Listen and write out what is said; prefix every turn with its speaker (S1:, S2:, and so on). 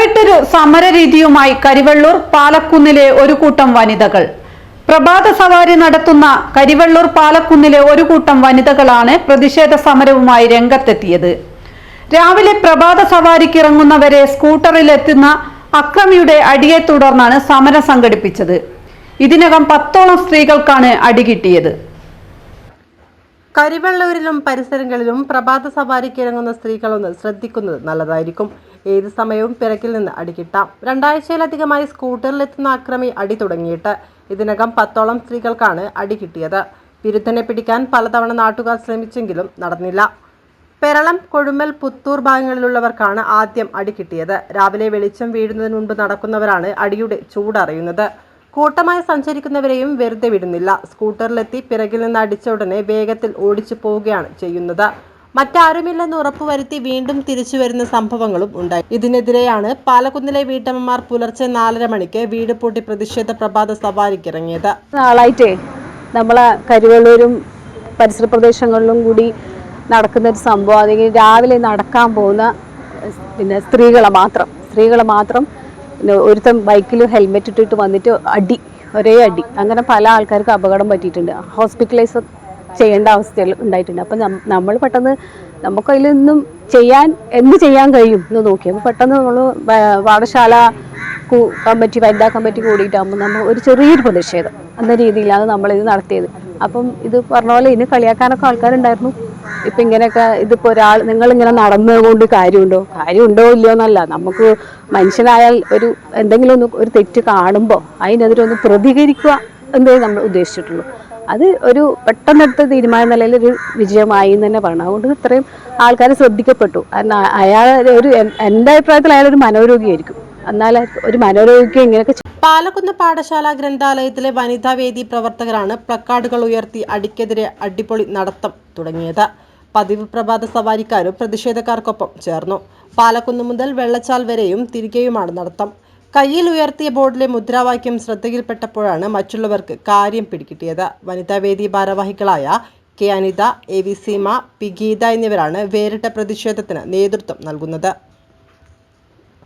S1: ഇളവിട്ടൊരു സമരരീതിയുമായി കരിവള്ളൂർ പാലക്കുന്നിലെ ഒരു കൂട്ടം വനിതകൾ. പ്രഭാത സവാരി നടത്തുന്ന കരിവള്ളൂർ പാലക്കുന്നിലെ ഒരു കൂട്ടം വനിതകളാണ് പ്രതിഷേധ സമരവുമായി രംഗത്തെത്തിയത്. രാവിലെ പ്രഭാത സവാരിക്ക് ഇറങ്ങുന്നവരെ സ്കൂട്ടറിലെത്തുന്ന അക്രമിയുടെ അടിയെ തുടർന്നാണ് സമരം സംഘടിപ്പിച്ചത്. ഇതിനകം പത്തോളം സ്ത്രീകൾക്കാണ് അടികിട്ടിയത്
S2: കരിവള്ളൂരിലും പരിസരങ്ങളിലും പ്രഭാത സവാരിക്ക് ഇറങ്ങുന്ന സ്ത്രീകളൊന്ന് ശ്രദ്ധിക്കുന്നത് നല്ലതായിരിക്കും. ഏത് സമയവും പിറക്കിൽ നിന്ന് അടികിട്ടാം. രണ്ടാഴ്ചയിലധികമായി സ്കൂട്ടറിലെത്തുന്ന അക്രമി അടി തുടങ്ങിയിട്ട് ഇതിനകം പത്തോളം സ്ത്രീകൾക്കാണ് അടി കിട്ടിയത്. വിരുദ്ധനെ പിടിക്കാൻ പലതവണ നാട്ടുകാർ ശ്രമിച്ചെങ്കിലും നടന്നില്ല. പെരളം കൊഴുമൽ പുത്തൂർ ഭാഗങ്ങളിലുള്ളവർക്കാണ് ആദ്യം അടി കിട്ടിയത്. രാവിലെ വെളിച്ചം വീഴുന്നതിന് മുൻപ് നടക്കുന്നവരാണ് അടിയുടെ ചൂടറിയുന്നത് കൂട്ടമായി സഞ്ചരിക്കുന്നവരെയും വെറുതെ വിടുന്നില്ല. സ്കൂട്ടറിലെത്തി പിറകിൽ നിന്ന് അടിച്ച ഉടനെ വേഗത്തിൽ ഓടിച്ചു പോവുകയാണ് ചെയ്യുന്നത്. മറ്റാരുമില്ലെന്ന് ഉറപ്പുവരുത്തി വീണ്ടും തിരിച്ചു വരുന്ന സംഭവങ്ങളും ഉണ്ടായി. ഇതിനെതിരെയാണ് പാലക്കുന്നിലെ വീട്ടമ്മമാർ പുലർച്ചെ നാലര മണിക്ക് വീട് പൂട്ടി പ്രതിഷേധ പ്രഭാത സവാരിക്കിറങ്ങിയത്.
S3: നാളായിട്ടേ നമ്മളെ കരുവള്ളൂരും പരിസര പ്രദേശങ്ങളിലും കൂടി നടക്കുന്ന ഒരു സംഭവം. അല്ലെങ്കിൽ രാവിലെ നടക്കാൻ പോകുന്ന പിന്നെ സ്ത്രീകളെ മാത്രം. സ്ത്രീകളെ മാത്രം ഒരുത്തൻ ബൈക്കിൽ ഹെൽമെറ്റ് ഇട്ടിട്ട് വന്നിട്ട് അടി ഒരേ അടി. അങ്ങനെ പല ആൾക്കാർക്ക് അപകടം പറ്റിയിട്ടുണ്ട്. ഹോസ്പിറ്റലൈസ് ചെയ്യേണ്ട അവസ്ഥ ഉണ്ടായിട്ടുണ്ട്. അപ്പം നമ്മൾ പെട്ടെന്ന് നമുക്ക് അതിലൊന്നും ചെയ്യാൻ എന്ത് ചെയ്യാൻ കഴിയും എന്ന് നോക്കി. അപ്പോൾ പെട്ടെന്ന് നമ്മൾ പാഠശാല കമ്മിറ്റി വനിതാ കമ്മിറ്റി കൂടിയിട്ടാകുമ്പോൾ നമ്മൾ ഒരു ചെറിയൊരു പ്രതിഷേധം എന്ന രീതിയിലാണ് നമ്മളിത് നടത്തിയത്. അപ്പം ഇത് പറഞ്ഞ പോലെ ഇനി കളിയാക്കാനൊക്കെ ആൾക്കാരുണ്ടായിരുന്നു. ഇപ്പം ഇങ്ങനെയൊക്കെ ഇതിപ്പോൾ ഒരാൾ നിങ്ങളിങ്ങനെ നടന്നുകൊണ്ട് കാര്യമുണ്ടോ? കാര്യമുണ്ടോ ഇല്ലയോ എന്നല്ല. നമുക്ക് മനുഷ്യനായാൽ ഒരു എന്തെങ്കിലും ഒന്ന് ഒരു തെറ്റ് കാണുമ്പോൾ അതിനെതിരെ ഒന്ന് പ്രതികരിക്കുക എന്നേ നമ്മൾ ഉദ്ദേശിച്ചിട്ടുള്ളൂ. അത് ഒരു പെട്ടെന്നെടുത്ത തീരുമാന നിലയിൽ ഒരു വിജയമായി എന്ന് തന്നെ പറയണം. അതുകൊണ്ട് ഇത്രയും ആൾക്കാർ ശ്രദ്ധിക്കപ്പെട്ടു. കാരണം അയാൾ ഒരു എൻ- എന്റെ അഭിപ്രായത്തിൽ അയാളൊരു മനോരോഗിയായിരിക്കും. എന്നാൽ ഒരു മനോരോഗിക്ക് ഇങ്ങനെയൊക്കെ
S2: പാലക്കുന്ന് പാഠശാല ഗ്രന്ഥാലയത്തിലെ വനിതാവേദി പ്രവർത്തകരാണ് പ്ലക്കാർഡുകൾ ഉയർത്തി അടിക്കെതിരെ അടിപൊളി നടത്തം തുടങ്ങിയത്. പതിവ് പ്രഭാത സവാരിക്കാരും പ്രതിഷേധക്കാർക്കൊപ്പം ചേർന്നു. പാലക്കുന്ന് മുതൽ വെള്ളച്ചാൽ വരെയും തിരികെയുമാണ് നടത്തം. കയ്യിൽ ഉയർത്തിയ ബോർഡിലെ മുദ്രാവാക്യം ശ്രദ്ധയിൽപ്പെട്ടപ്പോഴാണ് മറ്റുള്ളവർക്ക് കാര്യം പിടികിട്ടിയത്. വനിതാവേദി ഭാരവാഹികളായ K Anitha A V Seema P Geetha എന്നിവരാണ് വേറിട്ട പ്രതിഷേധത്തിന് നേതൃത്വം നൽകുന്നത്.